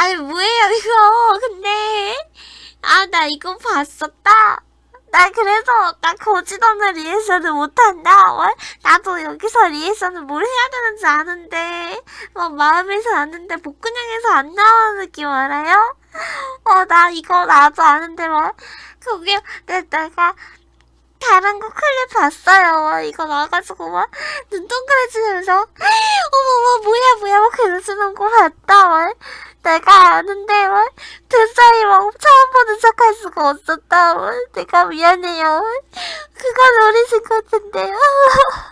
아니 뭐예요 이거 근데 아 나 이거 봤었다 나 그래서 나 거짓 없는 리액션을 못한다 어? 나도 여기서 리액션을 뭘 해야 되는지 아는데 막 마음에서 아는데 목근형에서 안 나오는 느낌 알아요? 어 나 이거 나도 아는데 막 그게 내, 내가 다른 거 클립 봤어요 이거 나가지고 막 눈 동그래지면서 어머 어머 뭐야 뭐야 막 그러시는 거 봤다 막 아는데 막그 사이 막 처음 보는 척할 수가 없었다. 막 내가 미안해요. 그건 어리신 것 같은데